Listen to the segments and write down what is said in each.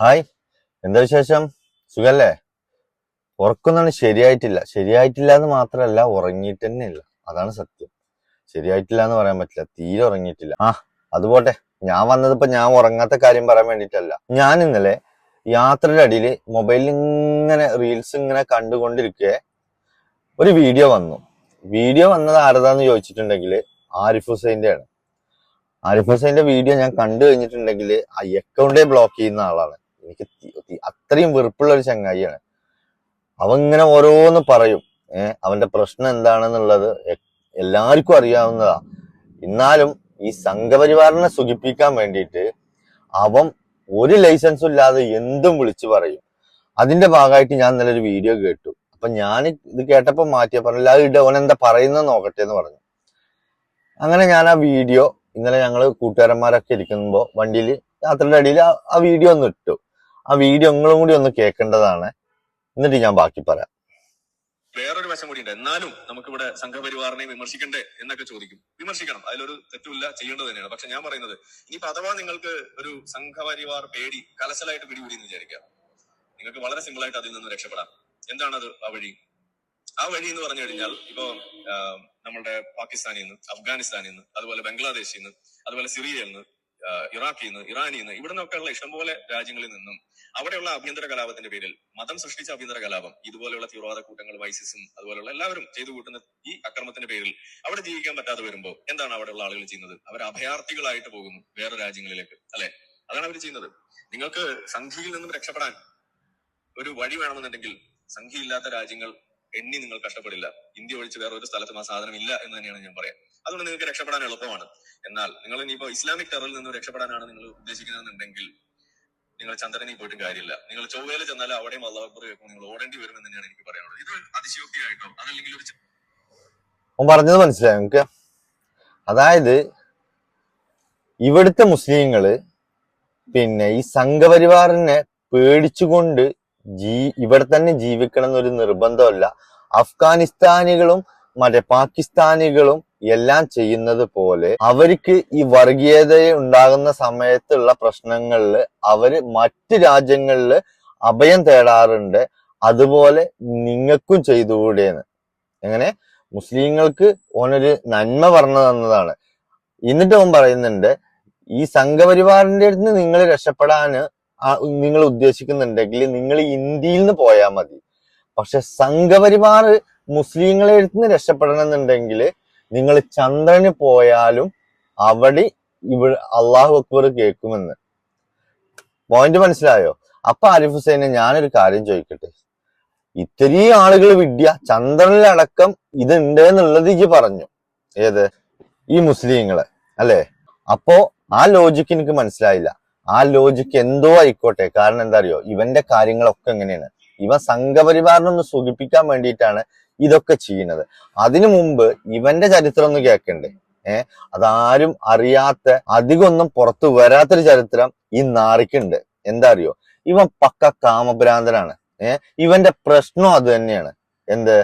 Hi. എന്താ വിശേഷം? സുഖല്ലേ? ഉറക്കൊന്നും ശരിയായിട്ടില്ല. ശരിയായിട്ടില്ല എന്ന് മാത്രമല്ല ഉറങ്ങിയിട്ട് തന്നെ ഇല്ല അതാണ് സത്യം. ശരിയായിട്ടില്ല എന്ന് പറയാൻ പറ്റില്ല. തീരെ ഉറങ്ങിയിട്ടില്ല. ആ അതുപോട്ടെ. ഞാൻ വന്നതിപ്പോ ഞാൻ ഉറങ്ങാത്ത കാര്യം പറയാൻ വേണ്ടിയിട്ടല്ല. ഞാൻ ഇന്നലെ യാത്രയുടെ അടിയിൽ മൊബൈലിൽ ഇങ്ങനെ റീൽസ് ഇങ്ങനെ കണ്ടുകൊണ്ടിരിക്കെ ഒരു വീഡിയോ വന്നു. വീഡിയോ വന്നത് ആരതാന്ന് ചോദിച്ചിട്ടുണ്ടെങ്കിൽ ആരിഫ് ഹുസൈന്റെ ആണ് ആരിഫ് ഹുസൈന്റെ വീഡിയോ ഞാൻ കണ്ടു കഴിഞ്ഞിട്ടുണ്ടെങ്കിൽ അക്കൗണ്ടേ ബ്ലോക്ക് ചെയ്യുന്ന ആളാണ്. എനിക്ക് അത്രയും വെറുപ്പുള്ള ഒരു ചങ്ങായിയാണ്. അവൻ ഇങ്ങനെ ഓരോന്ന് പറയും. അവന്റെ പ്രശ്നം എന്താണെന്നുള്ളത് എല്ലാവർക്കും അറിയാവുന്നതാ. എന്നാലും ഈ സംഘപരിവാറിനെ സുഖിപ്പിക്കാൻ വേണ്ടിയിട്ട് അവൻ ഒരു ലൈസൻസും ഇല്ലാതെ എന്തും വിളിച്ചു പറയും. അതിന്റെ ഭാഗമായിട്ട് ഞാൻ നല്ലൊരു വീഡിയോ കേട്ടു. അപ്പൊ ഞാൻ ഇത് കേട്ടപ്പോ മാറ്റിയ പറഞ്ഞില്ല അത് ഇട എന്താ പറയുന്നത് നോക്കട്ടെ എന്ന് പറഞ്ഞു. അങ്ങനെ ഞാൻ ആ വീഡിയോ ഇന്നലെ ഞങ്ങൾ കൂട്ടുകാരന്മാരൊക്കെ ഇരിക്കുമ്പോ വണ്ടിയിൽ യാത്രയുടെ അടിയിൽ ആ വീഡിയോ ഒന്ന് ഇട്ടു. ആ വീഡിയോ നിങ്ങളും കൂടി ഒന്ന് കേൾക്കേണ്ടതാണ്. എന്നിട്ട് ഞാൻ ബാക്കി പറയാം. വേറൊരു വശം കൂടി ഉണ്ട്. എന്നാലും നമുക്കിവിടെ സംഘപരിവാറിനെ വിമർശിക്കണ്ടേ എന്നൊക്കെ ചോദിക്കും. വിമർശിക്കണം. അതിലൊരു തെറ്റുമില്ല ചെയ്യേണ്ടത് തന്നെയാണ്. പക്ഷെ ഞാൻ പറയുന്നത് ഇനിയിപ്പോ അഥവാ നിങ്ങൾക്ക് ഒരു സംഘപരിവാർ പേടി കലശലായിട്ട് പിടികൂടി എന്ന് വിചാരിക്കാം. നിങ്ങൾക്ക് വളരെ സിമ്പിൾ ആയിട്ട് അതിൽ നിന്ന് രക്ഷപ്പെടാം. എന്താണ് അത് ആ വഴി? ആ വഴി എന്ന് പറഞ്ഞു കഴിഞ്ഞാൽ ഇപ്പോ നമ്മുടെ പാകിസ്ഥാനിൽ നിന്ന് അഫ്ഗാനിസ്ഥാനിൽ നിന്ന് അതുപോലെ ബംഗ്ലാദേശിൽ നിന്ന് അതുപോലെ സിറിയയിൽ നിന്ന് ഇറാഖിൽ നിന്ന് ഇറാനിൽ നിന്ന് ഇവിടെ നിന്നൊക്കെയുള്ള ഇഷ്ടംപോലെ രാജ്യങ്ങളിൽ നിന്നും അവിടെയുള്ള ആഭ്യന്തര കലാപത്തിന്റെ പേരിൽ മതം സൃഷ്ടിച്ച ആഭ്യന്തര കലാപം ഇതുപോലെയുള്ള തീവ്രവാദ കൂട്ടങ്ങൾ വൈസിസും അതുപോലെയുള്ള എല്ലാവരും ചെയ്തു കൂട്ടുന്ന ഈ അക്രമത്തിന്റെ പേരിൽ അവിടെ ജീവിക്കാൻ പറ്റാതെ വരുമ്പോൾ എന്താണ് അവിടെയുള്ള ആളുകൾ ചെയ്യുന്നത്? അവർ അഭയാർത്ഥികളായിട്ട് പോകുന്നു വേറെ രാജ്യങ്ങളിലേക്ക് അല്ലെ? അതാണ് അവർ ചെയ്യുന്നത്. നിങ്ങൾക്ക് സംഘിയിൽ നിന്നും രക്ഷപ്പെടാൻ ഒരു വഴി വേണമെന്നുണ്ടെങ്കിൽ സംഘിയില്ലാത്ത രാജ്യങ്ങൾ എണ്ണി നിങ്ങൾ കഷ്ടപ്പെടില്ല. ഇന്ത്യ ഒഴിച്ച് വേറെ ഒരു സ്ഥലത്തും ആ സാധനം ഇല്ല എന്ന് തന്നെയാണ് ഞാൻ പറയാം. അതുകൊണ്ട് നിങ്ങൾക്ക് രക്ഷപ്പെടാൻ എളുപ്പമാണ്. എന്നാൽ നിങ്ങൾ ഇനിയിപ്പോ ഇസ്ലാമിക് ടെററിൽ നിന്ന് രക്ഷപ്പെടാനാണ് നിങ്ങൾ ഉദ്ദേശിക്കുന്നതെന്നുണ്ടെങ്കിൽ നിങ്ങൾ ചന്ദ്രനിൽ പോയിട്ടും കാര്യമില്ല. നിങ്ങൾ ചൊവ്വയിൽ ചെന്നാൽ അവിടെയും അള്ളാഹു കേൾക്കുമ്പോൾ നിങ്ങൾ ഓടേണ്ടി വരും എന്ന് തന്നെയാണ് എനിക്ക് പറയാനുള്ളത്. ഇത് അതിശയോക്തിയായിട്ടോ? അതല്ലെങ്കിൽ ഒരു പറഞ്ഞത് മനസ്സിലായി നിങ്ങക്ക് അതായത് ഇവിടുത്തെ മുസ്ലിങ്ങൾ പിന്നെ ഈ സംഘപരിവാറിനെ പേടിച്ചുകൊണ്ട് ജീ ഇവിടെ തന്നെ ജീവിക്കണം എന്നൊരു നിർബന്ധമല്ല. അഫ്ഗാനിസ്ഥാനികളും മറ്റേ പാകിസ്ഥാനികളും എല്ലാം ചെയ്യുന്നത് പോലെ അവർക്ക് ഈ വർഗീയത ഉണ്ടാകുന്ന സമയത്തുള്ള പ്രശ്നങ്ങളിൽ അവർ മറ്റു രാജ്യങ്ങളിൽ അഭയം തേടാറുണ്ട്. അതുപോലെ നിങ്ങൾക്കും ചെയ്തുകൂടെന്ന്. എങ്ങനെ? മുസ്ലിങ്ങൾക്ക് ഓനൊരു നന്മ പറഞ്ഞു തന്നതാണ്. എന്നിട്ട് പറയുന്നുണ്ട് ഈ സംഘപരിവാറിന്റെ അടുത്ത് നിങ്ങൾ രക്ഷപ്പെടാന് നിങ്ങൾ ഉദ്ദേശിക്കുന്നുണ്ടെങ്കിൽ നിങ്ങൾ ഇന്ത്യയിൽ നിന്ന് പോയാൽ മതി. പക്ഷെ സംഘപരിവാർ മുസ്ലിങ്ങളെ നിന്ന് രക്ഷപ്പെടണമെന്നുണ്ടെങ്കിൽ നിങ്ങൾ ചന്ദ്രന് പോയാലും അവിടെ ഇവിടെ അള്ളാഹു അക്ബർ കേൾക്കുമെന്ന്. പോയിന്റ് മനസ്സിലായോ? അപ്പൊ ആരിഫ് ഹുസൈനെ ഞാനൊരു കാര്യം ചോദിക്കട്ടെ. ഇത്രയും ആളുകൾ വിദ്യ ചന്ദ്രനിലടക്കം ഇതുണ്ട് എന്നുള്ളത് ഈ പറഞ്ഞു. ഏത്? ഈ മുസ്ലിങ്ങളെ അല്ലേ? അപ്പോ ആ ലോജിക്ക് എനിക്ക് മനസ്സിലായില്ല. ആ ലോജിക്ക് എന്തോ ആയിക്കോട്ടെ. കാരണം എന്താ അറിയോ ഇവന്റെ കാര്യങ്ങളൊക്കെ എങ്ങനെയാണ്? ഇവൻ സംഘപരിവാറിനൊന്ന് സുഖിപ്പിക്കാൻ വേണ്ടിയിട്ടാണ് ഇതൊക്കെ ചെയ്യുന്നത്. അതിനു മുമ്പ് ഇവന്റെ ചരിത്രം ഒന്ന് കേൾക്കണ്ടേ? ഏഹ് അതാരും അറിയാത്ത അധികം ഒന്നും പുറത്തു വരാത്തൊരു ചരിത്രം ഈ നാറിക്കുണ്ട്. എന്താ അറിയോ ഇവൻ പക്ക കാമഭ്രാന്തനാണ്. ഏഹ് ഇവന്റെ പ്രശ്നം അത് തന്നെയാണ്. എന്ത്?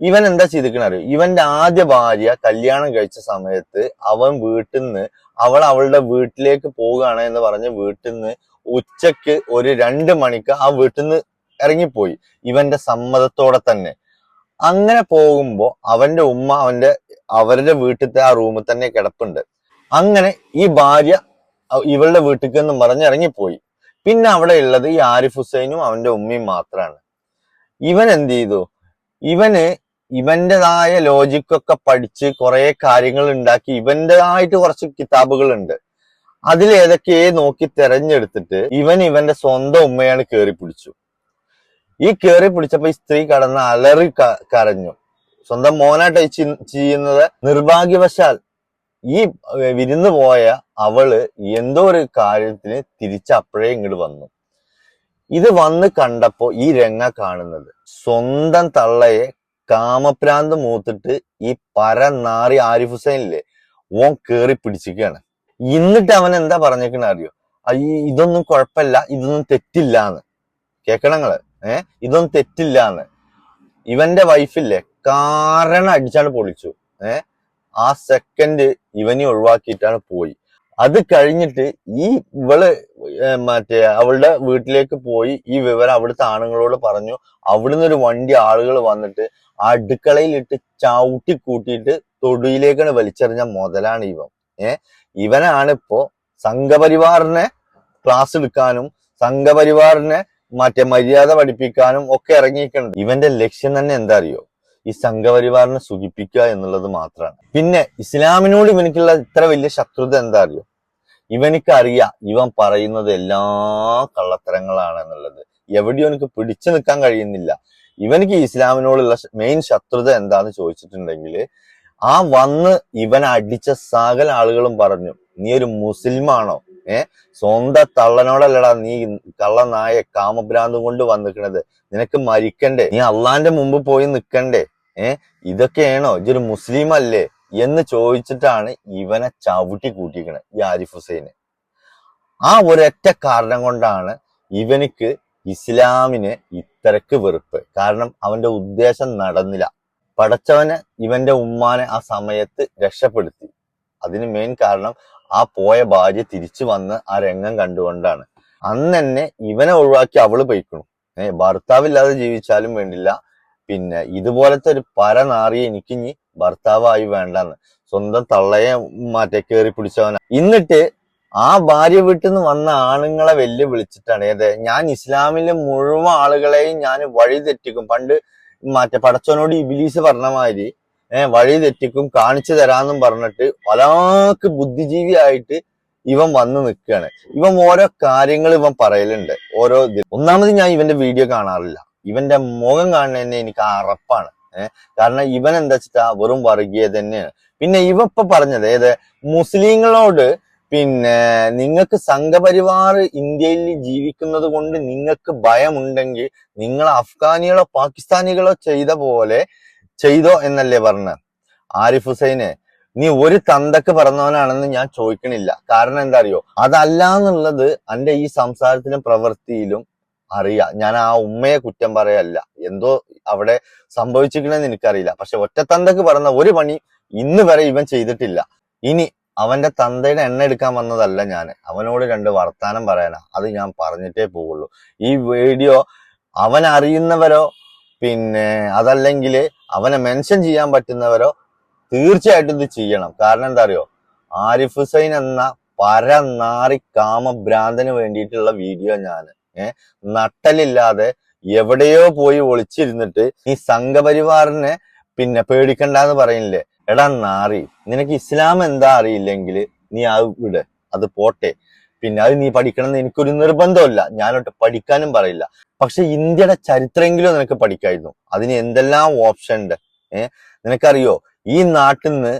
ഇവൻ എന്താ ചെയ്തിരിക്കണ ഇവന്റെ ആദ്യ ഭാര്യ കല്യാണം കഴിച്ച സമയത്ത് അവൻ വീട്ടിൽ നിന്ന് അവൾ അവളുടെ വീട്ടിലേക്ക് പോവുകയാണ് എന്ന് പറഞ്ഞ് വീട്ടിൽ നിന്ന് ഉച്ചയ്ക്ക് ഒരു രണ്ട് മണിക്ക് ആ വീട്ടിൽ നിന്ന് ഇറങ്ങിപ്പോയി ഇവന്റെ സമ്മതത്തോടെ തന്നെ. അങ്ങനെ പോകുമ്പോ അവന്റെ ഉമ്മ അവന്റെ അവരുടെ വീട്ടിലത്തെ ആ റൂമിൽ തന്നെ കിടപ്പുണ്ട്. അങ്ങനെ ഈ ഭാര്യ ഇവളുടെ വീട്ടിലേക്ക് എന്ന് പറഞ്ഞ് ഇറങ്ങിപ്പോയി. പിന്നെ അവിടെ ഉള്ളത് ഈ ആരിഫ് ഹുസൈനും അവന്റെ ഉമ്മയും മാത്രമാണ് ഇവൻ എന്ത് ചെയ്തു? ഇവന് ഇവന്റേതായ ലോജിക്കൊക്കെ പഠിച്ച് കുറെ കാര്യങ്ങൾ ഉണ്ടാക്കി ഇവന്റേതായിട്ട് കുറച്ച് കിതാബുകളുണ്ട്. അതിൽ ഏതൊക്കെ നോക്കി തെരഞ്ഞെടുത്തിട്ട് ഇവൻ ഇവന്റെ സ്വന്തം ഉമ്മയാണ് കേറി പിടിച്ചു. ഈ കേറി പിടിച്ചപ്പോ ഈ സ്ത്രീ കടന്ന് അലറി കരഞ്ഞു. സ്വന്തം മോനായിട്ട് ചെയ്യുന്നത്? നിർഭാഗ്യവശാൽ ഈ വിരുന്ന് പോയ അവൾ എന്തോ ഒരു കാര്യത്തിന് തിരിച്ചപ്പോഴേ ഇങ്ങോട്ട് വന്നു. ഇത് വന്ന് കണ്ടപ്പോ ഈ രംഗ കാണുന്നത് സ്വന്തം തള്ളയെ കാമപ്രാന്ത് മൂത്തിട്ട് ഈ പരനാറി ആരിഫ് ഹുസൈനില്ലേ ഓൻ കേറി പിടിച്ചിരിക്കുകയാണ്. എന്നിട്ട് അവൻ എന്താ പറഞ്ഞേക്കണ അറിയോ? ഇതൊന്നും കുഴപ്പമില്ല ഇതൊന്നും തെറ്റില്ല എന്ന് കേക്കണങ്ങൾ ഏഹ് ഇതൊന്നും തെറ്റില്ല എന്ന് ഇവന്റെ വൈഫില്ലേ കാരണം അടിച്ചാണ് പൊളിച്ചു. ഏഹ് ആ സെക്കൻഡ് ഇവനെ ഒഴിവാക്കിയിട്ടാണ് പോയി. അത് കഴിഞ്ഞിട്ട് ഈ ഇവൾ മറ്റേ അവളുടെ വീട്ടിലേക്ക് പോയി ഈ വിവരം അവിടുത്തെ ആണുങ്ങളോട് പറഞ്ഞു. അവിടുന്ന് ഒരു വണ്ടി ആളുകൾ വന്നിട്ട് അടുക്കളയിലിട്ട് ചവിട്ടി കൂട്ടിയിട്ട് തൊടിയിലേക്കാണ് വലിച്ചെറിഞ്ഞ മുതലാണ് ഇവൻ. ഏ ഇവനാണ് ഇപ്പോ സംഘപരിവാറിനെ ക്ലാസ് എടുക്കാനും സംഘപരിവാറിനെ മറ്റേ മര്യാദ പഠിപ്പിക്കാനും ഒക്കെ ഇറങ്ങിയിരിക്കുന്നത്. ഇവന്റെ ലക്ഷ്യം തന്നെ എന്താ അറിയോ ഈ സംഘപരിവാറിനെ സുഖിപ്പിക്കുക എന്നുള്ളത് മാത്രമാണ്. പിന്നെ ഇസ്ലാമിനോട് ഇവനിക്കുള്ള ഇത്ര വലിയ ശത്രുത എന്താ അറിയോ ഇവനിക്ക് അറിയാം ഇവൻ പറയുന്നത് എല്ലാ കള്ളത്തരങ്ങളാണെന്നുള്ളത്. എവിടെയോ എനിക്ക് പിടിച്ചു നിൽക്കാൻ കഴിയുന്നില്ല. ഇവനിക്ക് ഇസ്ലാമിനോടുള്ള മെയിൻ ശത്രുത എന്താന്ന് ചോദിച്ചിട്ടുണ്ടെങ്കിൽ ആ വന്ന് ഇവൻ അടിച്ച സകല ആളുകളും പറഞ്ഞു നീ ഒരു മുസ്ലിമാണോ? ഏ? സ്വന്തം തള്ളനോടല്ലടാ നീ കള്ളനായ കാമഭ്രാന്ത് കൊണ്ട് വന്നിക്കണത്. നിനക്ക് മരിക്കണ്ടേ? നീ അള്ളാന്റെ മുമ്പ് പോയി നിൽക്കണ്ടേ ഏ? ഇതൊക്കെയാണോ? ഇതൊരു മുസ്ലിം അല്ലേ എന്ന് ചോദിച്ചിട്ടാണ് ഇവനെ ചവിട്ടി കൂട്ടിക്കണത് ഈ ആരിഫ് ഹുസൈന്. ആ ഒരൊറ്റ കാരണം കൊണ്ടാണ് ഇവനിക്ക് ഇസ്ലാമിന് ഇത്രക്ക് വെറുപ്പ്. കാരണം അവന്റെ ഉദ്ദേശം നടന്നില്ല. പടച്ചവന് ഇവന്റെ ഉമ്മാനെ ആ സമയത്ത് രക്ഷപ്പെടുത്തി. അതിന് മെയിൻ കാരണം ആ പോയ ഭാര്യ തിരിച്ചു വന്ന് ആ രംഗം കണ്ടുകൊണ്ടാണ്. അന്ന് തന്നെ ഇവനെ ഒഴിവാക്കി അവൾ പോയിക്കണു. ഏഹ് ഭർത്താവില്ലാതെ ജീവിച്ചാലും വേണ്ടില്ല. പിന്നെ ഇതുപോലത്തെ ഒരു പരനാറിയെ എനിക്കിഞ്ഞി ഭർത്താവായി വേണ്ടെന്ന്. സ്വന്തം തള്ളയെ മാറ്റേ കയറി പിടിച്ചവന. എന്നിട്ട് ആ ഭാര്യ വീട്ടിൽ നിന്ന് വന്ന ആണുങ്ങളെ വെല്ലു വിളിച്ചിട്ടാണ് ഏത് ഞാൻ ഇസ്ലാമിലെ മുഴുവൻ ആളുകളെയും ഞാൻ വഴി തെറ്റിക്കും. പണ്ട് മറ്റേ പടച്ചവനോട് ഇബിലീസ് പറഞ്ഞ മാതിരി ഏഹ് വഴി തെറ്റിക്കും കാണിച്ചു തരാന്നും പറഞ്ഞിട്ട് ഒരാൾക്ക് ബുദ്ധിജീവിയായിട്ട് ഇവൻ വന്ന് നിൽക്കുകയാണ് ഇവൻ ഓരോ കാര്യങ്ങൾ ഇവൻ പറയലുണ്ട്. ഓരോ ഒന്നാമത് ഞാൻ ഇവന്റെ വീഡിയോ കാണാറില്ല. ഇവന്റെ മുഖം കാണുന്നതന്നെ എനിക്ക് അറപ്പാണ്. കാരണം ഇവൻ എന്താ വെച്ചിട്ടാ? വെറും വർഗീയത തന്നെയാണ്. പിന്നെ ഇവ ഇപ്പൊ പറഞ്ഞത് ഏത്? മുസ്ലിങ്ങളോട് പിന്നെ നിങ്ങൾക്ക് സംഘപരിവാർ ഇന്ത്യയിൽ ജീവിക്കുന്നത് കൊണ്ട് നിങ്ങൾക്ക് ഭയമുണ്ടെങ്കിൽ നിങ്ങൾ അഫ്ഗാനികളോ പാകിസ്ഥാനികളോ ചെയ്ത പോലെ ചെയ്തോ എന്നല്ലേ പറഞ്ഞ ആരിഫ് ഹുസൈനെ. നീ ഒരു തന്തക്ക് പറഞ്ഞവനാണെന്ന് ഞാൻ ചോദിക്കണില്ല. കാരണം എന്താ അറിയോ? അതല്ല എന്നുള്ളത് എന്റെ ഈ സംസാരത്തിലും പ്രവൃത്തിയിലും അറിയാം. ഞാൻ ആ ഉമ്മയെ കുറ്റം പറയല്ല. എന്തോ അവിടെ സംഭവിച്ചിരിക്കണമെന്ന് എനിക്കറിയില്ല. പക്ഷെ ഒറ്റത്തന്തക്ക് പറഞ്ഞ ഒരു പണി ഇന്ന് വരെ ഇവൻ ചെയ്തിട്ടില്ല. ഇനി അവന്റെ തന്തയുടെ എണ്ണ എടുക്കാൻ വന്നതല്ല ഞാൻ. അവനോട് രണ്ട് വർത്താനം പറയാനാ. അത് ഞാൻ പറഞ്ഞിട്ടേ പോവുള്ളൂ. ഈ വീഡിയോ അവൻ അറിയുന്നവരോ പിന്നെ അതല്ലെങ്കിൽ അവനെ മെൻഷൻ ചെയ്യാൻ പറ്റുന്നവരോ തീർച്ചയായിട്ടും ഇത് ചെയ്യണം. കാരണം എന്താ അറിയോ? ആരിഫ് ഹുസൈൻ എന്ന പരനാറി കാമഭ്രാന്തന് വേണ്ടിയിട്ടുള്ള വീഡിയോ ഞാൻ ഏഹ് നട്ടലില്ലാതെ എവിടെയോ പോയി ഒളിച്ചിരുന്നിട്ട് ഈ സംഘപരിവാറിനെ പിന്നെ പേടിക്കണ്ടെന്ന് പറയില്ലേ? എടാ നാറി നിനക്ക് ഇസ്ലാം എന്താ അറിയില്ലെങ്കിൽ നീ ആ വിട് അത് പോട്ടെ. പിന്നെ അത് നീ പഠിക്കണം എന്ന് എനിക്കൊരു നിർബന്ധമില്ല ഞാനോട്ട് പഠിക്കാനും പറയില്ല. പക്ഷെ ഇന്ത്യയുടെ ചരിത്രമെങ്കിലും നിനക്ക് പഠിക്കായിരുന്നു. അതിന് എന്തെല്ലാം ഓപ്ഷൻ ഉണ്ട് ഏഹ് നിനക്കറിയോ? ഈ നാട്ടിൽ നിന്ന്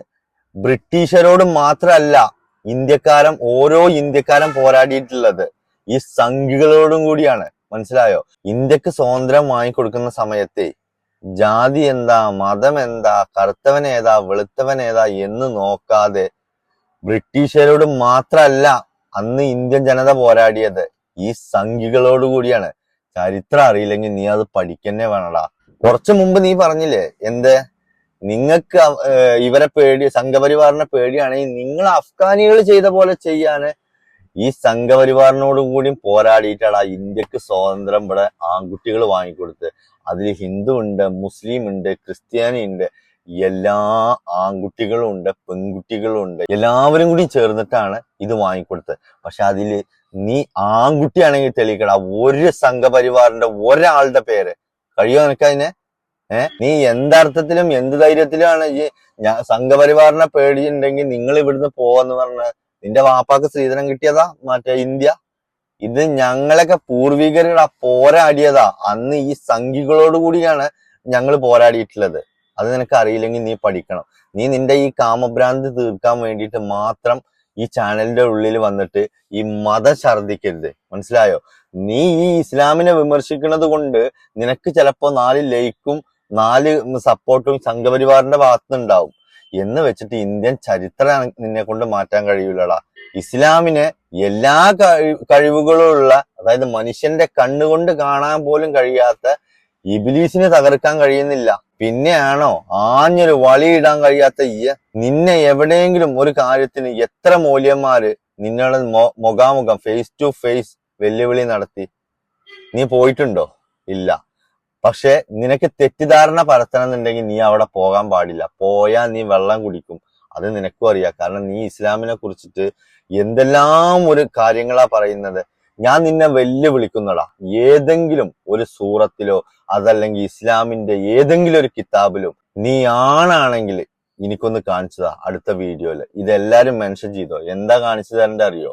ബ്രിട്ടീഷരോട് മാത്രമല്ല ഇന്ത്യക്കാരൻ ഓരോ ഇന്ത്യക്കാരൻ പോരാടിയിട്ടുള്ളത്. ഈ സംഘികളോടും കൂടിയാണ്. മനസ്സിലായോ? ഇന്ത്യയ്ക്ക് സ്വാതന്ത്ര്യം വാങ്ങിക്കൊടുക്കുന്ന സമയത്തെ ജാതി എന്താ മതം എന്താ കറുത്തവൻ ഏതാ വെളുത്തവൻ ഏതാ എന്ന് നോക്കാതെ ബ്രിട്ടീഷുകാരോട് മാത്രമല്ല അന്ന് ഇന്ത്യൻ ജനത പോരാടിയത് ഈ സംഘികളോട് കൂടിയാണ്. ചരിത്രം അറിയില്ലെങ്കിൽ നീ അത് പഠിക്കന്നെ വേണടാ. കുറച്ചു മുമ്പ് നീ പറഞ്ഞില്ലേ എന്ത്? നിങ്ങൾക്ക് ഇവരെ പേടി സംഘപരിവാറിനെ പേടിയാണെങ്കിൽ നിങ്ങൾ അഫ്ഗാനികൾ ചെയ്ത പോലെ ചെയ്യാന് ഈ സംഘപരിവാറിനോട് കൂടിയും പോരാടിയിട്ടാണ് ഇന്ത്യയ്ക്ക് സ്വാതന്ത്ര്യം ഇവിടെ ആൺകുട്ടികൾ വാങ്ങിക്കൊടുത്ത്. അതിൽ ഹിന്ദു ഉണ്ട് മുസ്ലിം ഉണ്ട് ക്രിസ്ത്യാനി ഉണ്ട് എല്ലാ ആൺകുട്ടികളും ഉണ്ട് പെൺകുട്ടികളും ഉണ്ട്. എല്ലാവരും കൂടി ചേർന്നിട്ടാണ് ഇത് വാങ്ങിക്കൊടുത്തത്. പക്ഷെ അതിൽ നീ ആൺകുട്ടിയാണെങ്കിൽ തെളിയിക്കട ഒരു സംഘപരിവാറിന്റെ ഒരാളുടെ പേര്. കഴിയോ നിനക്ക് അതിനെ ഏഹ് നീ എന്തർത്ഥത്തിലും എന്ത് ധൈര്യത്തിലുമാണ് ഈ സംഘപരിവാറിനെ പേടിയുണ്ടെങ്കിൽ നിങ്ങൾ ഇവിടുന്ന് പോവാന്ന് പറഞ്ഞ നിന്റെ വാപ്പാക്ക് സ്ത്രീധനം കിട്ടിയതാ? മറ്റേ ഇന്ത്യ? ഇത് ഞങ്ങളൊക്കെ പൂർവികരുടെ പോരാടിയതാ. അന്ന് ഈ സംഘികളോട് കൂടിയാണ് ഞങ്ങൾ പോരാടിയിട്ടുള്ളത്. അത് നിനക്ക് അറിയില്ലെങ്കിൽ നീ പഠിക്കണം. നീ നിന്റെ ഈ കാമഭ്രാന്തി തീർക്കാൻ വേണ്ടിയിട്ട് മാത്രം ഈ ചാനലിന്റെ ഉള്ളിൽ വന്നിട്ട് ഈ മതം ഛർദിക്കരുത് മനസ്സിലായോ? നീ ഈ ഇസ്ലാമിനെ വിമർശിക്കുന്നത് കൊണ്ട് നിനക്ക് ചിലപ്പോ നാല് ലൈക്കും നാല് സപ്പോർട്ടും സംഘപരിവാറിന്റെ ഭാഗത്തുനിന്നുണ്ടാവും. എന്ന് വെച്ചിട്ട് ഇന്ത്യൻ ചരിത്രം നിന്നെ കൊണ്ട് മാറ്റാൻ കഴിയൂലടാ. ഇസ്ലാമിനെ എല്ലാ കഴി- കഴിവുകളും ഉള്ള അതായത് മനുഷ്യന്റെ കണ്ണുകൊണ്ട് കാണാൻ പോലും കഴിയാത്ത ഇബിലീസിനെ തകർക്കാൻ കഴിയുന്നില്ല. പിന്നെയാണോ ആഞ്ഞൊരു വളിയിടാൻ കഴിയാത്ത നിന്നെ എവിടെയെങ്കിലും ഒരു കാര്യത്തിന് എത്ര മൂല്യന്മാര് നിന്നോട് മുഖാമുഖം ഫേസ് ടു ഫേസ് വെല്ലുവിളി നടത്തി? നീ പോയിട്ടുണ്ടോ? ഇല്ല. പക്ഷെ നിനക്ക് തെറ്റിദ്ധാരണ പരത്തണം എന്നുണ്ടെങ്കിൽ നീ അവിടെ പോകാൻ പാടില്ല. പോയാൽ നീ വെള്ളം കുടിക്കും. അത് നിനക്കും അറിയാം. കാരണം നീ ഇസ്ലാമിനെ കുറിച്ചിട്ട് എന്തെല്ലാം ഒരു കാര്യങ്ങളാ പറയുന്നത്. ഞാൻ നിന്നെ വെല്ലുവിളിക്കുന്നടാ. ഏതെങ്കിലും ഒരു സൂറത്തിലോ അതല്ലെങ്കിൽ ഇസ്ലാമിന്റെ ഏതെങ്കിലും ഒരു കിതാബിലും നീ ആണാണെങ്കിൽ എനിക്കൊന്ന് കാണിച്ചതാ അടുത്ത വീഡിയോയിൽ. ഇതെല്ലാരും മെൻഷൻ ചെയ്തോ? എന്താ കാണിച്ചു തരേണ്ട അറിയോ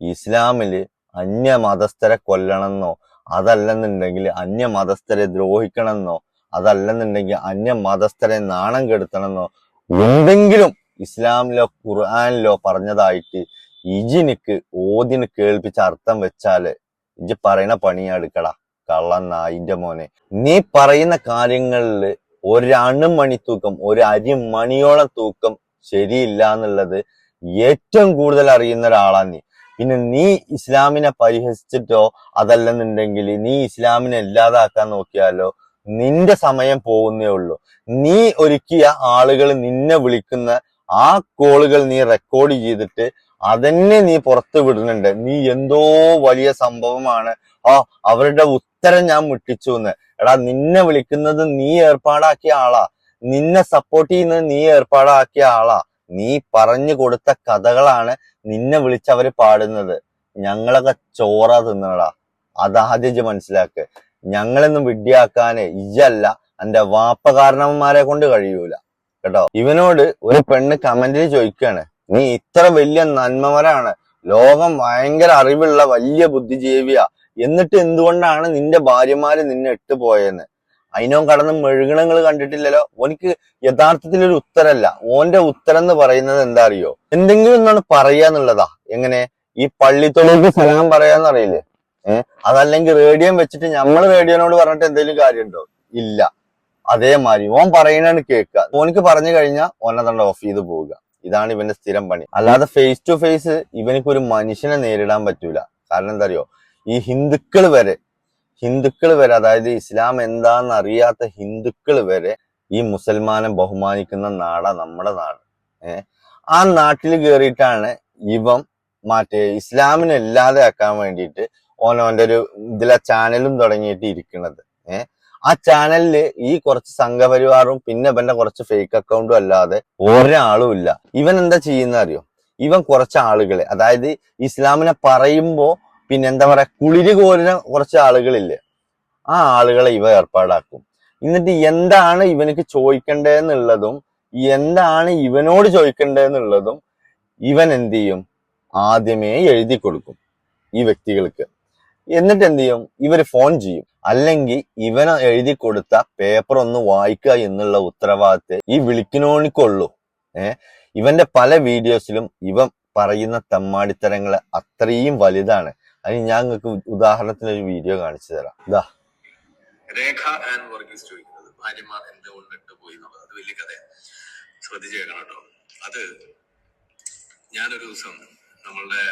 ഇസ്ലാമിൽ അന്യ മതസ്ഥരെ കൊല്ലണമെന്നോ അതല്ലെന്നുണ്ടെങ്കിൽ അന്യ മതസ്ഥരെ ദ്രോഹിക്കണമെന്നോ അതല്ലെന്നുണ്ടെങ്കിൽ അന്യ മതസ്ഥരെ നാണം കെടുത്തണമെന്നോ എന്തെങ്കിലും ഇസ്ലാമിലോ ഖുർആാനിലോ പറഞ്ഞതായിട്ട് ഇജിനിക്ക് ഓതിന് കേൾപ്പിച്ച അർത്ഥം വെച്ചാൽ ഇജ് പറയുന്ന പണിയെടുക്കട കള്ളൻ നായിന്റെ മോനെ. നീ പറയുന്ന കാര്യങ്ങളിൽ ഒരു അണുമണി തൂക്കം ഒരു അരി മണിയോളം തൂക്കം ശരിയില്ല എന്നുള്ളത് ഏറ്റവും കൂടുതൽ അറിയുന്ന ഒരാളാണ് നീ. പിന്നെ നീ ഇസ്ലാമിനെ പരിഹസിച്ചിട്ടോ അതല്ലെന്നുണ്ടെങ്കിൽ നീ ഇസ്ലാമിനെ ഇല്ലാതാക്കാൻ നോക്കിയാലോ? നിന്റെ സമയം പോകുന്നേ ഉള്ളൂ. നീ ഒരുക്കിയ ആളുകൾ നിന്നെ വിളിക്കുന്ന ആ കോളുകൾ നീ റെക്കോർഡ് ചെയ്തിട്ട് അതന്നെ നീ പുറത്തു വിടുന്നുണ്ട്. നീ എന്തോ വലിയ സംഭവമാണ്. ആ അവരുടെ ഉത്തരം ഞാൻ മുട്ടിച്ചു എന്ന് എടാ നിന്നെ വിളിക്കുന്നത് നീ ഏർപ്പാടാക്കിയ ആളാ. നിന്നെ സപ്പോർട്ട് ചെയ്യുന്നത് നീ ഏർപ്പാടാക്കിയ ആളാ. നീ പറഞ്ഞു കൊടുത്ത കഥകളാണ് നിന്നെ വിളിച്ചവര് പാടുന്നത്. ഞങ്ങളൊക്കെ ചോറ തിന്നടാ അതാദ്യം മനസ്സിലാക്ക്. ഞങ്ങളൊന്നും വിഡ്ഢിയാക്കാന് ഇജല്ല എന്റെ വാപ്പ കാരണവന്മാരെ കൊണ്ട് കഴിയൂല. കേട്ടോ? ഇവനോട് ഒരു പെണ്ണ് കമന്റിൽ ചോദിക്കുകയാണ് നീ ഇത്ര വലിയ നന്മവരാണ്. ലോകം ഭയങ്കര അറിവുള്ള വലിയ ബുദ്ധിജീവിയാ. എന്നിട്ട് എന്തുകൊണ്ടാണ് നിന്റെ ഭാര്യമാര് നിന്നെ ഇട്ട് പോയെന്ന്? അതിനോ കടന്ന് മെഴുകണങ്ങൾ കണ്ടിട്ടില്ലല്ലോ. ഓനിക്ക് യഥാർത്ഥത്തിൽ ഒരു ഉത്തരല്ല. ഓന്റെ ഉത്തരം എന്ന് പറയുന്നത് എന്താ അറിയോ എന്തെങ്കിലും ഒന്നാണ് പറയാന്നുള്ളതാ എങ്ങനെ? ഈ പള്ളിത്തൊഴിലേക്ക് സലാം പറയാന്ന് അറിയില്ലേ? ഏഹ് അതല്ലെങ്കിൽ റേഡിയോ വെച്ചിട്ട് നമ്മൾ റേഡിയോനോട് പറഞ്ഞിട്ട് എന്തെങ്കിലും കാര്യമുണ്ടോ? ഇല്ല. അതേമാതിരി ഓൻ പറയണാണ് കേൾക്കുക. ഓനിക്ക് പറഞ്ഞു കഴിഞ്ഞാൽ ഓനെ ഓഫ് ചെയ്ത് പോവുക. ഇതാണ് ഇവന്റെ സ്ഥിരം പണി. അല്ലാതെ ഫേസ് ടു ഫേസ് ഇവനിക്ക് ഒരു മനുഷ്യനെ നേരിടാൻ പറ്റൂല. കാരണം എന്താ അറിയോ ഈ ഹിന്ദുക്കൾ വരെ ഹിന്ദുക്കൾ വരെ അതായത് ഇസ്ലാം എന്താണെന്ന് അറിയാത്ത ഹിന്ദുക്കൾ വരെ ഈ മുസൽമാനെ ബഹുമാനിക്കുന്ന നാടാ നമ്മുടെ നാട്. ഏഹ് ആ നാട്ടിൽ കയറിയിട്ടാണ് ഇവൻ മറ്റേ ഇസ്ലാമിനെ ഇല്ലാതെ ആക്കാൻ വേണ്ടിയിട്ട് ഓനോന്റെ ഒരു ഇതിലെ ചാനലും തുടങ്ങിയിട്ട് ഇരിക്കുന്നത് ഏഹ് ആ ചാനലിൽ ഈ കുറച്ച് സംഘപരിവാറും പിന്നെ ഇവന്റെ കുറച്ച് ഫേക്ക് അക്കൗണ്ടും അല്ലാതെ ഒരാളും ഇല്ല. ഇവൻ എന്താ ചെയ്യുന്ന അറിയോ ഇവൻ കുറച്ച് ആളുകളെ അതായത് ഇസ്ലാമിനെ പറയുമ്പോ പിന്നെ എന്താ പറയാ കുളിര് കോരുന്ന കുറച്ച് ആളുകളില്ലേ ആ ആളുകളെ ഇവ ഏർപ്പാടാക്കും. എന്നിട്ട് എന്താണ് ഇവനക്ക് ചോദിക്കേണ്ടതെന്നുള്ളതും എന്താണ് ഇവനോട് ചോദിക്കേണ്ടതെന്നുള്ളതും ഇവൻ എന്ത് ചെയ്യും? ആദ്യമേ എഴുതി കൊടുക്കും ഈ വ്യക്തികൾക്ക്. എന്നിട്ട് എന്ത് ചെയ്യും? ഇവർ ഫോൺ ചെയ്യും. അല്ലെങ്കിൽ ഇവന് എഴുതി കൊടുത്ത പേപ്പർ ഒന്ന് വായിക്കുക എന്നുള്ള ഉത്തരവാദിത്തം ഈ വിളിക്കണോണിക്കുള്ളൂ ഏഹ് ഇവന്റെ പല വീഡിയോസിലും ഇവൻ പറയുന്ന തമ്മാടിത്തരങ്ങൾ അത്രയും വലുതാണ്. അതിന് ഞാൻ നിങ്ങൾക്ക് ഉദാഹരണത്തിന് ഒരു വീഡിയോ കാണിച്ചു തരാം. ഇതാ രേഖ ആൻഡ് വർഗീസ് ചോദിക്കുന്നത് ഭാര്യമാർ പോയി അത് വലിയ കഥയാണ് ശ്രദ്ധിച്ചു കേൾക്കണം കേട്ടോ. അത് ഞാനൊരു ദിവസം നമ്മളുടെ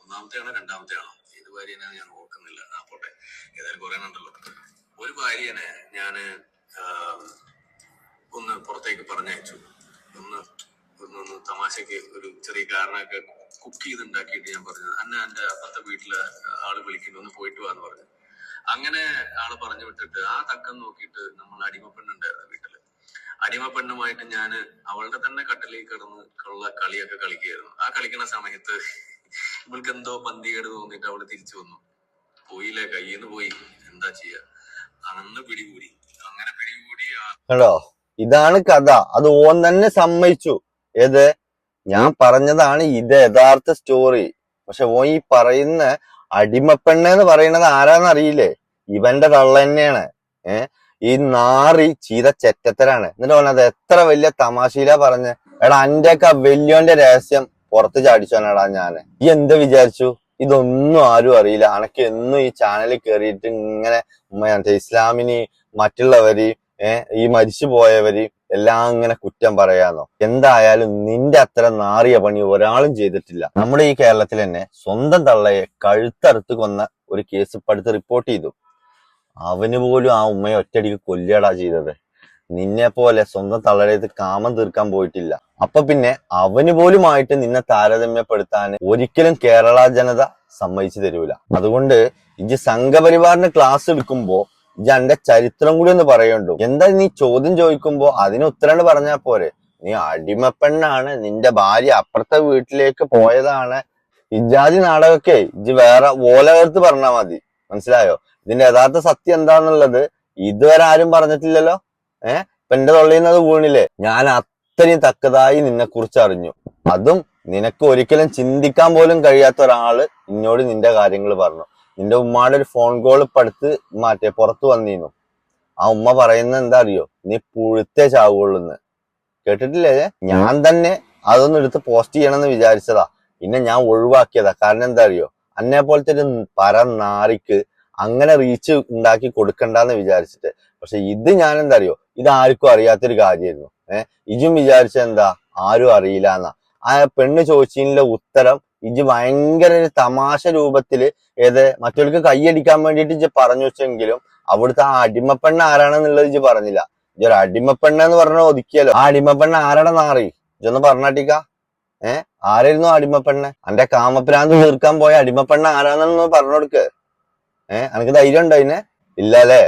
ഒന്നാമത്തെയാണോ രണ്ടാമത്തെയാണോ? ഏത് ഭാര്യനെ ഞാൻ ഓർക്കുന്നില്ല. ആ പോട്ടെ. ഏതായാലും കുറെ ഉണ്ടല്ലോ ഒരു ഭാര്യനെ ഞാൻ ഒന്ന് പുറത്തേക്ക് പറഞ്ഞയച്ചു. ഒന്ന് ഒന്ന് തമാശക്ക് ഒരു ചെറിയ കാരണമൊക്കെ കുക്ക് ചെയ്ത് ഉണ്ടാക്കിയിട്ട് ഞാൻ പറഞ്ഞു അന്ന എന്റെ അപ്പത്തെ വീട്ടിൽ ആൾ വിളിക്കുന്നു ഒന്ന് പോയിട്ട് വാന്ന് പറഞ്ഞു. അങ്ങനെ ആൾ പറഞ്ഞു വിട്ടിട്ട് ആ തക്കം നോക്കിയിട്ട് നമ്മൾ അടിമപ്പെണ്ണുണ്ടായിരുന്നു വീട്ടിൽ. അടിമപ്പെണ്ണുമായിട്ട് ഞാൻ അവളുടെ തന്നെ കട്ടിലിൽ കിടന്ന് ഉള്ള കളിയൊക്കെ കളിക്കുകയായിരുന്നു. ആ കളിക്കുന്ന സമയത്ത് ഇവൾക്ക് എന്തോ പന്തികേട് തോന്നിയിട്ട് അവൾ തിരിച്ചു വന്നു. പോയില്ലേ? കയ്യിൽ നിന്ന് പോയി. എന്താ ചെയ്യാ? അന്ന് പിടികൂടി. അങ്ങനെ പിടികൂടി ആ കണ്ടോ ഇതാണ് കഥ. അത് ഓൻ തന്നെ സമ്മതിച്ചു. ഏത്? ഞാൻ പറഞ്ഞതാണ് ഇത് യഥാർത്ഥ സ്റ്റോറി പക്ഷെ ഓൻ ഈ പറയുന്ന അടിമപ്പെണ്ണ എന്ന് പറയുന്നത് ആരാന്നറിയില്ലേ ഇവന്റെ തള്ള തന്നെയാണ്. ഈ നാറി ചീത ചെറ്റത്തരാണ്. എന്നിട്ട് പറഞ്ഞത് എത്ര വലിയ തമാശയിലാ പറഞ്ഞ. എടാ അന്റെയൊക്കെ വലിയോന്റെ രഹസ്യം പുറത്ത് ചാടിച്ചോനാടാ ഞാൻ. ഈ എന്ത് വിചാരിച്ചു? ഇതൊന്നും ആരും അറിയില്ല. അനക്ക് എന്നും ഈ ചാനലിൽ കയറിയിട്ട് ഇങ്ങനെ മറ്റേ മറ്റുള്ളവരെയും മറ്റുള്ളവര് ഏഹ് ഈ മരിച്ചു പോയവര് എല്ലാം അങ്ങനെ കുറ്റം പറയാന്നോ? എന്തായാലും നിന്റെ അത്ര നാറിയ പണി ഒരാളും ചെയ്തിട്ടില്ല. നമ്മുടെ ഈ കേരളത്തിൽ തന്നെ സ്വന്തം തള്ളയെ കഴുത്തറുത്ത് കൊന്ന ഒരു കേസ് ഇപ്പൊ റിപ്പോർട്ട് ചെയ്തു. അവന് പോലും ആ ഉമ്മയെ ഒറ്റയടിക്ക് കൊല്ലിയടാ ചെയ്തത്. നിന്നെ പോലെ സ്വന്തം തളരത്ത് കാമം തീർക്കാൻ പോയിട്ടില്ല. അപ്പൊ പിന്നെ അവന് പോലുമായിട്ട് നിന്നെ താരതമ്യപ്പെടുത്താൻ ഒരിക്കലും കേരള ജനത സമ്മതിച്ചു തരൂല. അതുകൊണ്ട് ഇജ് സംഘപരിവാറിന് ക്ലാസ് എടുക്കുമ്പോ ഇജ് എന്റെ ചരിത്രം കൂടി ഒന്ന് പറയണ്ടു. എന്താ നീ ചോദ്യം ചോദിക്കുമ്പോ അതിന് ഉത്തരം പറഞ്ഞാ പോരെ. നീ അടിമപ്പെണ്ണാണ്. നിന്റെ ഭാര്യ അപ്പുറത്തെ വീട്ടിലേക്ക് പോയതാണ്. ഇജാതി നാടകമൊക്കെ ഇജ് വേറെ ഓലകർത്ത് പറഞ്ഞാ മതി. മനസ്സിലായോ? ഇതിന്റെ യഥാർത്ഥ സത്യം എന്താന്നുള്ളത് ഇതുവരെ ആരും പറഞ്ഞിട്ടില്ലല്ലോ. ഏഹ് ഇപ്പൊ എന്റെ തൊള്ളിയുന്നത് വീണില്ലേ? ഞാൻ അത്രയും തക്കതായി നിന്നെ കുറിച്ച് അറിഞ്ഞു. അതും നിനക്ക് ഒരിക്കലും ചിന്തിക്കാൻ പോലും കഴിയാത്ത ഒരാൾ എന്നോട് നിന്റെ കാര്യങ്ങൾ പറഞ്ഞു. നിന്റെ ഉമ്മയുടെ ഒരു ഫോൺ കോൾ ഇപ്പൊ അടുത്ത് മാറ്റേ പുറത്ത് വന്നിരുന്നു ആ ഉമ്മ പറയുന്ന എന്താ അറിയോ നീ പുഴുത്തേ ചാവുള്ളൂന്ന് കേട്ടിട്ടില്ലേ? ഞാൻ തന്നെ അതൊന്നും എടുത്ത് പോസ്റ്റ് ചെയ്യണമെന്ന് വിചാരിച്ചതാ. പിന്നെ ഞാൻ ഒഴിവാക്കിയതാ. കാരണം എന്താ അറിയോ അന്നെ പോലത്തെ ഒരു പര നാറിക്ക് അങ്ങനെ റീച്ച് ഉണ്ടാക്കി കൊടുക്കണ്ടെന്ന് വിചാരിച്ചിട്ട്. പക്ഷെ ഇത് ഞാൻ എന്താ അറിയോ ഇത് ആർക്കും അറിയാത്തൊരു കാര്യമായിരുന്നു ഏഹ് ഇജും വിചാരിച്ച എന്താ? ആരും അറിയില്ല എന്നാ ആ പെണ്ണ് ചോദിച്ചതിന്റെ ഉത്തരം ഇജ് ഭയങ്കര ഒരു തമാശ രൂപത്തിൽ ഏത് മറ്റവർക്ക് കൈയടിക്കാൻ വേണ്ടിയിട്ട് ഇജ് പറഞ്ഞു വെച്ചെങ്കിലും അവിടുത്തെ ആ അടിമപ്പെണ്ണ ആരാണെന്നുള്ളത് ഇജ് പറഞ്ഞില്ല. ഇജ് ഒരു അടിമപ്പെണ്ണ എന്ന് പറഞ്ഞ ഒതുക്കിയല്ലോ ആ അടിമപ്പെണ്ണ ആരാടെ നാറി? ഇജൊന്ന് പറഞ്ഞാട്ടിക്ക ഏ? ആരായിരുന്നു അടിമപ്പെണ്ണ? അന്റെ കാമപ്രാന്ത് തീർക്കാൻ പോയ അടിമപ്പെണ്ണ ആരാണെന്ന് പറഞ്ഞു കൊടുക്ക്. ഏ? അനക്ക് ധൈര്യം ഉണ്ടോ അതിനെ ഇല്ല അല്ലേ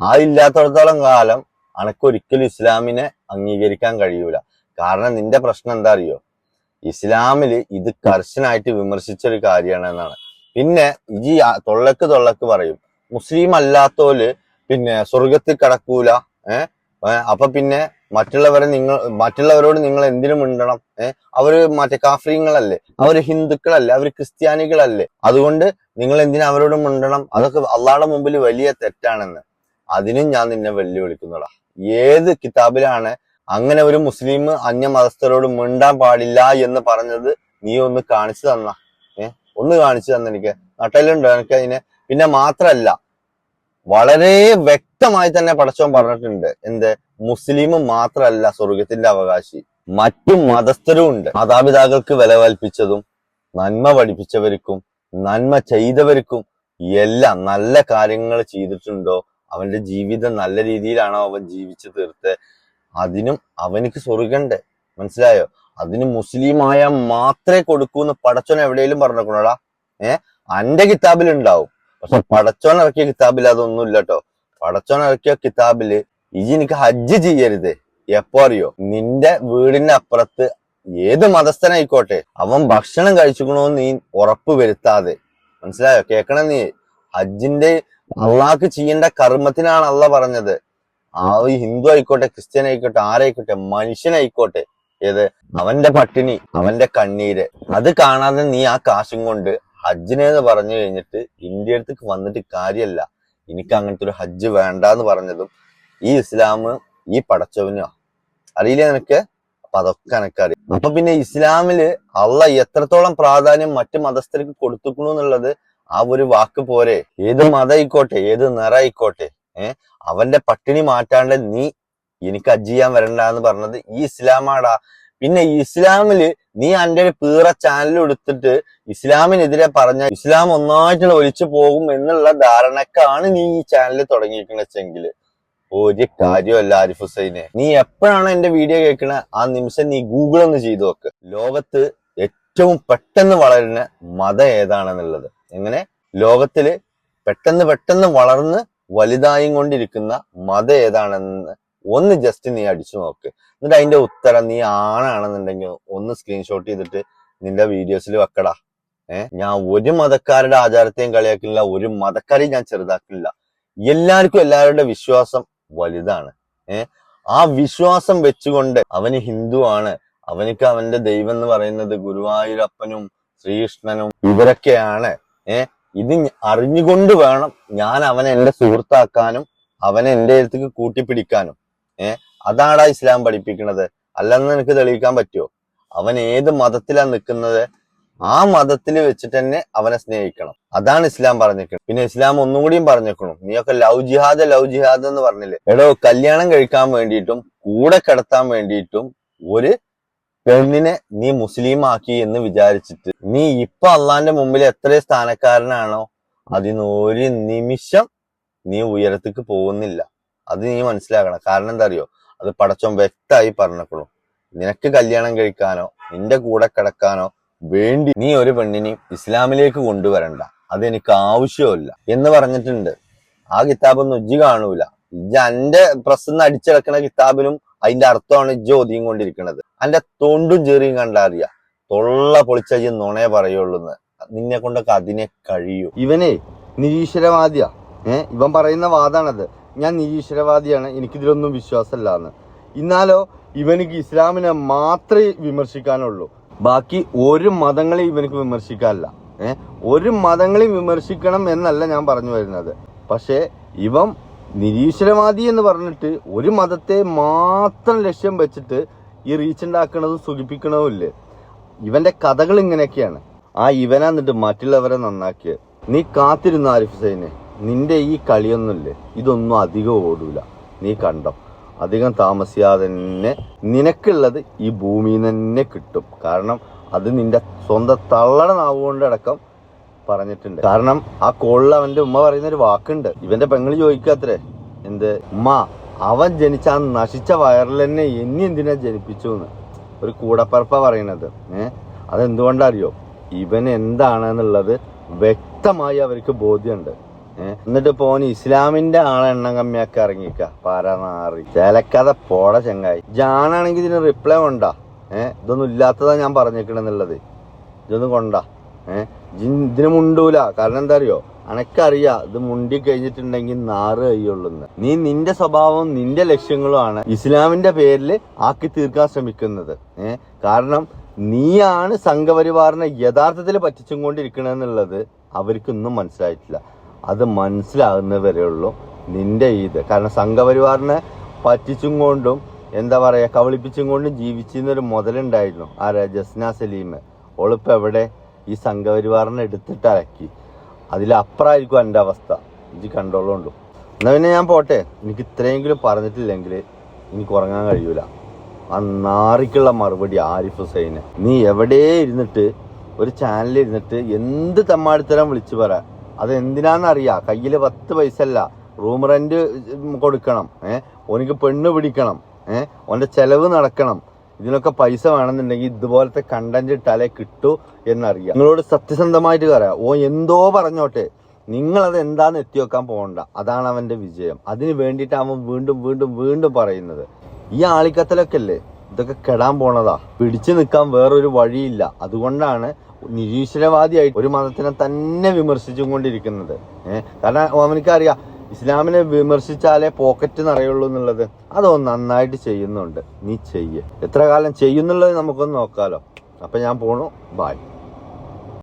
ആ ഇല്ലാത്തടത്തോളം കാലം അനക്കൊരിക്കലും ഇസ്ലാമിനെ അംഗീകരിക്കാൻ കഴിയൂല. കാരണം നിന്റെ പ്രശ്നം എന്താ അറിയോ? ഇസ്ലാമിൽ ഇത് കർശനായിട്ട് വിമർശിച്ച ഒരു കാര്യമാണ് എന്നാണ് പിന്നെ ഈ തൊള്ളക്ക് തൊള്ളക്ക് പറയും മുസ്ലിം അല്ലാത്തോൽ പിന്നെ സ്വർഗത്തിൽ കടക്കൂല ഏഹ് അപ്പൊ പിന്നെ മറ്റുള്ളവരെ നിങ്ങൾ മറ്റുള്ളവരോട് നിങ്ങൾ എന്തിനു മിണ്ടണം ഏഹ് അവർ മറ്റേ കാഫ്രീങ്ങളല്ലേ അവർ ഹിന്ദുക്കളല്ലേ അവർ ക്രിസ്ത്യാനികളല്ലേ. അതുകൊണ്ട് നിങ്ങൾ എന്തിനാ അവരോട് മിണ്ടണം? അതൊക്കെ അള്ളാടെ മുമ്പിൽ വലിയ തെറ്റാണെന്ന്. അതിനും ഞാൻ നിന്നെ വെല്ലുവിളിക്കുന്നതാ. ഏത് കിതാബിലാണ് അങ്ങനെ ഒരു മുസ്ലിം അന്യ മതസ്ഥരോട് മിണ്ടാൻ പാടില്ല എന്ന് പറഞ്ഞത് നീ ഒന്ന് കാണിച്ചു തന്ന. ഏ? ഒന്ന് കാണിച്ചു തന്ന എനിക്ക്. നട്ടലുണ്ടോ എനിക്ക് അതിനെ? പിന്നെ മാത്രല്ല വളരെ വ്യക്തമായി തന്നെ പടച്ചോൻ പറഞ്ഞിട്ടുണ്ട്. എന്ത്? മുസ്ലിം മാത്രല്ല സ്വർഗത്തിന്റെ അവകാശി. മറ്റു മതസ്ഥരും ഉണ്ട്. മാതാപിതാക്കൾക്ക് വില കൽപ്പിച്ചതും നന്മ പഠിപ്പിച്ചവർക്കും നന്മ ചെയ്തവർക്കും എല്ലാം നല്ല കാര്യങ്ങൾ ചെയ്തിട്ടുണ്ടോ? അവന്റെ ജീവിതം നല്ല രീതിയിലാണോ അവൻ ജീവിച്ചു തീർത്ത്? അതിനും അവനിക്ക് സ്വർഗണ്ടേ മനസ്സിലായോ? അതിന് മുസ്ലിമായ മാത്രമേ കൊടുക്കൂന്ന് പടച്ചോൻ എവിടെയെങ്കിലും പറഞ്ഞേക്കണോടാ ഏ? അന്റെ കിതാബിൽ ഉണ്ടാവും പക്ഷെ പടച്ചോൻ ഇറക്കിയ കിതാബിൽ അതൊന്നും ഇല്ല കേട്ടോ പടച്ചോൻ ഇറക്കിയ കിതാബിൽ ഇജി എനിക്ക് ഹജ്ജ് ചെയ്യരുത്. എപ്പോ അറിയോ? നിന്റെ വീടിന്റെ അപ്പുറത്ത് ഏത് മതസ്ഥനായിക്കോട്ടെ അവൻ ഭക്ഷണം കഴിച്ചുക്കണോന്ന് നീ ഉറപ്പ് വരുത്താതെ. മനസ്സിലായോ? കേക്കണം നീ? ഹജ്ജിന്റെ അള്ളാഹ്ക്ക് ചെയ്യേണ്ട കർമ്മത്തിനാണ് അള്ള പറഞ്ഞത്. ആ ഹിന്ദു ആയിക്കോട്ടെ ക്രിസ്ത്യൻ ആയിക്കോട്ടെ ആരായിക്കോട്ടെ മനുഷ്യനായിക്കോട്ടെ ഏത്? അവന്റെ പട്ടിണി അവന്റെ കണ്ണീര്. അത് കാണാതെ നീ ആ കാശും കൊണ്ട് ഹജ്ജിനെന്ന് പറഞ്ഞു കഴിഞ്ഞിട്ട് ഇന്ത്യ അടുത്തേക്ക് വന്നിട്ട് കാര്യമല്ല എനിക്ക് അങ്ങനത്തെ ഒരു ഹജ്ജ് വേണ്ട എന്ന് പറഞ്ഞതും ഈ ഇസ്ലാം ഈ പടച്ചവനോ. അറിയില്ലേ നിനക്ക്? അപ്പൊ അതൊക്കെ എനക്കറിയാം. അപ്പൊ പിന്നെ ഇസ്ലാമിൽ അള്ള എത്രത്തോളം പ്രാധാന്യം മറ്റു മതസ്ഥർക്ക് കൊടുത്തുക്കണു എന്നുള്ളത് ആ ഒരു വാക്ക് പോരെ. ഏത് മതമായിക്കോട്ടെ ഏത് നിറ ആയിക്കോട്ടെ ഏഹ് അവന്റെ പട്ടിണി മാറ്റാണ്ട് നീ എനിക്ക് ഹജ്ജ് ചെയ്യാൻ വരണ്ട എന്ന് പറഞ്ഞത് ഈ ഇസ്ലാമാടാ. പിന്നെ ഇസ്ലാമിൽ നീ അന്റെ ഒരു പീറ ചാനൽ എടുത്തിട്ട് ഇസ്ലാമിനെതിരെ പറഞ്ഞ ഇസ്ലാം ഒന്നായിട്ട് ഒലിച്ചു പോകും എന്നുള്ള ധാരണക്കാണ് നീ ഈ ചാനൽ തുടങ്ങിയിരിക്കണെച്ചെങ്കിൽ ഒരു കാര്യമല്ല ആരിഫ് ഹുസൈനെ. നീ എപ്പോഴാണ് എന്റെ വീഡിയോ കേൾക്കണ? ആ നിമിഷം നീ ഗൂഗിൾ ഒന്ന് ചെയ്തു നോക്ക്. ലോകത്ത് ഏറ്റവും പെട്ടെന്ന് വളരുന്ന മതം ഏതാണെന്നുള്ളത്. എങ്ങനെ? ലോകത്തിൽ പെട്ടെന്ന് പെട്ടെന്ന് വളർന്ന് വലുതായും കൊണ്ടിരിക്കുന്ന മതം ഏതാണെന്ന് ഒന്ന് ജസ്റ്റ് നീ അടിച്ചു നോക്ക്. എന്നിട്ട് അതിന്റെ ഉത്തരം നീ ആണാണെന്നുണ്ടെങ്കിൽ ഒന്ന് സ്ക്രീൻഷോട്ട് ചെയ്തിട്ട് നിന്റെ വീഡിയോസിൽ വെക്കടാ. ഏഹ് ഞാൻ ഒരു മതക്കാരുടെ ആചാരത്തെയും കളിയാക്കില്ല ഒരു മതക്കാരെയും ഞാൻ ചെറുതാക്കില്ല. എല്ലാവർക്കും എല്ലാവരുടെ വിശ്വാസം വലുതാണ്. ഏഹ് ആ വിശ്വാസം വെച്ചുകൊണ്ട് അവന് ഹിന്ദു ആണ്. അവനിക്ക് അവന്റെ ദൈവം എന്ന് പറയുന്നത് ഗുരുവായൂരപ്പനും ശ്രീകൃഷ്ണനും ഇവരൊക്കെയാണ്. ഏഹ് ഇത് അറിഞ്ഞുകൊണ്ട് വേണം ഞാൻ അവനെ എന്റെ സുഹൃത്താക്കാനും അവനെ എന്റെ അടുത്തേക്ക് കൂട്ടിപ്പിടിക്കാനും. ഏഹ് അതാടാ ഇസ്ലാം പഠിപ്പിക്കുന്നത് അല്ലെന്ന് എനിക്ക് തെളിയിക്കാൻ പറ്റുമോ അവൻ ഏത് മതത്തിലാ നിൽക്കുന്നത്? ആ മതത്തിൽ വെച്ചിട്ട് തന്നെ അവനെ സ്നേഹിക്കണം. അതാണ് ഇസ്ലാം പറഞ്ഞേക്കുന്നത് പിന്നെ ഇസ്ലാം ഒന്നും കൂടിയും പറഞ്ഞേക്കണം നീയൊക്കെ ലവ് ജിഹാദ് ലവ് ജിഹാദ് എന്ന് പറഞ്ഞില്ലേ? എടോ കല്യാണം കഴിക്കാൻ വേണ്ടിയിട്ടും കൂടെ കിടത്താൻ വേണ്ടിയിട്ടും ഒരു പെണ്ണിനെ നീ മുസ്ലിം ആക്കി എന്ന് വിചാരിച്ചിട്ട് നീ ഇപ്പൊ അള്ളാന്റെ മുമ്പിൽ എത്ര സ്ഥാനക്കാരനാണോ അതിന് ഒരു നിമിഷം നീ ഉയരത്തേക്ക് പോകുന്നില്ല. അത് നീ മനസ്സിലാക്കണം. കാരണം എന്താ അറിയോ? അത് പടച്ചോൻ വ്യക്തമായി പറഞ്ഞപ്പോഴും നിനക്ക് കല്യാണം കഴിക്കാനോ നിന്റെ കൂടെ കിടക്കാനോ വേണ്ടി നീ ഒരു പെണ്ണിനെ ഇസ്ലാമിലേക്ക് കൊണ്ടുവരണ്ട. അതെനിക്ക് ആവശ്യമില്ല എന്ന് പറഞ്ഞിട്ടുണ്ട്. ആ കിതാബൊന്നും ഇജ്ജ് കാണൂല. ഇജ്ജ് എന്റെ പ്രസ് അടിച്ചിടക്കുന്ന കിതാബിലും അതിന്റെ അർത്ഥമാണ് ഇജ്ജ് ഒതുങ്ങി കൊണ്ടിരിക്കുന്നത് അന്റെ തൊണ്ടും ചെറിയും കണ്ടാ അറിയാ. തൊള്ള പൊളിച്ച ഇജ്ജ് നുണയെ പറയുള്ളൂ നിന്നെ കൊണ്ടൊക്കെ അതിനെ കഴിയൂ. ഇവനെ നിരീശ്വരവാദിയാ. ഏഹ് ഇവൻ പറയുന്ന വാദാണത്. ഞാൻ നിരീശ്വരവാദിയാണ്. എനിക്കിതിലൊന്നും വിശ്വാസമല്ല എന്ന് എന്നാലോ ഇവനിക്ക് ഇസ്ലാമിനെ മാത്രമേ വിമർശിക്കാനുള്ളൂ. ബാക്കി ഒരു മതങ്ങളെ ഇവനക്ക് വിമർശിക്കാനല്ല. ഏഹ് ഒരു മതങ്ങളെയും വിമർശിക്കണം എന്നല്ല ഞാൻ പറഞ്ഞു വരുന്നത്. പക്ഷേ ഇവൻ നിരീശ്വരവാദി എന്ന് പറഞ്ഞിട്ട് ഒരു മതത്തെ മാത്രം ലക്ഷ്യം വെച്ചിട്ട് ഈ റീച്ച് ഉണ്ടാക്കണതും സുഖിപ്പിക്കണതും ഇല്ലേ? ഇവന്റെ കഥകൾ ഇങ്ങനെയൊക്കെയാണ്. ആ ഇവനാ എന്നിട്ട് മറ്റുള്ളവരെ നന്നാക്കിയത് നീ കാത്തിരുന്ന ആരിഫ് സൈനെ നിന്റെ ഈ കളിയൊന്നുമില്ലേ? ഇതൊന്നും അധികം ഓടൂല. നീ കണ്ടോ? അധികം താമസിയാതെ തന്നെ നിനക്കുള്ളത് ഈ ഭൂമിയിൽ നിന്ന് തന്നെ കിട്ടും. കാരണം അത് നിന്റെ സ്വന്തം തള്ളട നാവുകൊണ്ട് പറഞ്ഞിട്ടുണ്ട്. കാരണം ആ കോളിൽ അവന്റെ ഉമ്മ പറയുന്ന ഒരു വാക്കുണ്ട്. ഇവന്റെ പെങ്ങൾ ചോദിക്കാത്രേ എന്ത്? ഉമ്മ അവൻ ജനിച്ച ആ നശിച്ച വയറിൽ തന്നെ എന്നെ എന്തിനാ ജനിപ്പിച്ചു എന്ന്. ഒരു കൂടപ്പറപ്പ പറയണത്. ഏഹ് അതെന്തുകൊണ്ടറിയോ? ഇവൻ എന്താണെന്നുള്ളത് വ്യക്തമായി അവർക്ക് ബോധ്യമുണ്ട്. എന്നിട്ട് പോൻ ഇസ്ലാമിന്റെ ആളെ എണ്ണം കമ്മിയാക്കി ഇറങ്ങിക്ക പരനാറി ചേലക്കാതെ പോട ചെങ്ങായി. ജാനാണെങ്കിൽ ഇതിന് റിപ്ലൈ കൊണ്ടാ. ഏഹ് ഇതൊന്നും ഇല്ലാത്തതാ ഞാൻ പറഞ്ഞേക്കണെന്നുള്ളത്. ഇതൊന്നും കൊണ്ടാ. ഏഹ് ഇതിന് മുണ്ടൂല. കാരണം എന്താ അറിയോ അനക്കറിയാ ഇത് മുണ്ടി കഴിഞ്ഞിട്ടുണ്ടെങ്കിൽ നാറ് കഴിയുള്ളൂന്ന്. നീ നിന്റെ സ്വഭാവവും നിന്റെ ലക്ഷ്യങ്ങളുമാണ് ഇസ്ലാമിന്റെ പേരിൽ ആക്കി തീർക്കാൻ ശ്രമിക്കുന്നത്. ഏഹ് കാരണം നീയാണ് സംഘപരിവാറിനെ യഥാർത്ഥത്തിൽ പറ്റിച്ചും കൊണ്ടിരിക്കണെന്നുള്ളത് അവർക്കൊന്നും മനസ്സിലായിട്ടില്ല. അത് മനസ്സിലാകുന്നവരേ ഉള്ളൂ നിന്റെ ഇത്. കാരണം സംഘപരിവാറിനെ പറ്റിച്ചും കൊണ്ടും എന്താ പറയുക കവളിപ്പിച്ചും കൊണ്ടും ജീവിച്ചിരുന്നൊരു മുതലുണ്ടായിരുന്നു ആരാ ജസ്ന സലീം ഒളിപ്പെവിടെ ഈ സംഘപരിവാറിനെ എടുത്തിട്ട് അലക്കി. അതിലപ്പുറമായിരിക്കും എന്റെ അവസ്ഥ. ഇത് കണ്ടോളുണ്ടു എന്നാൽ പിന്നെ ഞാൻ പോട്ടെ. എനിക്ക് ഇത്രയെങ്കിലും പറഞ്ഞിട്ടില്ലെങ്കിൽ എനിക്ക് ഉറങ്ങാൻ കഴിയൂല. ആ നാറിക്കുള്ള മറുപടി ആരിഫ് ഹുസൈന്. നീ എവിടെ ഇരുന്നിട്ട് ഒരു ചാനലിൽ ഇരുന്നിട്ട് എന്ത് തമ്മാടിത്തരം വിളിച്ചു പറ? അത് എന്തിനാന്നറിയാ കയ്യിൽ പത്ത് പൈസ അല്ല റൂം റെന്റ് കൊടുക്കണം. ഏഹ് ഓനിക്ക് പെണ്ണ് പിടിക്കണം. ഏഹ് ഓന്റെ ചെലവ് നടക്കണം. ഇതിനൊക്കെ പൈസ വേണമെന്നുണ്ടെങ്കിൽ ഇതുപോലത്തെ കണ്ടന്റ് ഇട്ടാലേ കിട്ടൂ എന്നറിയാം. നിങ്ങളോട് സത്യസന്ധമായിട്ട് പറയാം. ഓ എന്തോ പറഞ്ഞോട്ടെ. നിങ്ങൾ അത് എന്താന്ന് എത്തി വെക്കാൻ പോകണ്ട. അതാണ് അവന്റെ വിജയം. അതിന് വേണ്ടിയിട്ട് അവൻ വീണ്ടും വീണ്ടും വീണ്ടും പറയുന്നത്. ഈ ആളിക്കത്തലൊക്കെ അല്ലേ ഇതൊക്കെ കെടാൻ പോണതാ. പിടിച്ചു നിൽക്കാൻ വേറൊരു വഴിയില്ല. അതുകൊണ്ടാണ് നിരീശ്വരവാദിയായിട്ട് ഒരു മതത്തിനെ തന്നെ വിമർശിച്ചും കൊണ്ടിരിക്കുന്നത്. ഏഹ് കാരണം അവനക്കറിയാം ഇസ്ലാമിനെ വിമർശിച്ചാലേ പോക്കറ്റ് നിറയുള്ളൂ എന്നുള്ളത് അതൊന്ന് നന്നായിട്ട് ചെയ്യുന്നുണ്ട്. നീ ചെയ്യ്. എത്ര കാലം ചെയ്യുന്നുള്ളത് നമുക്കൊന്ന് നോക്കാലോ. അപ്പൊ ഞാൻ പോണു. ബായ്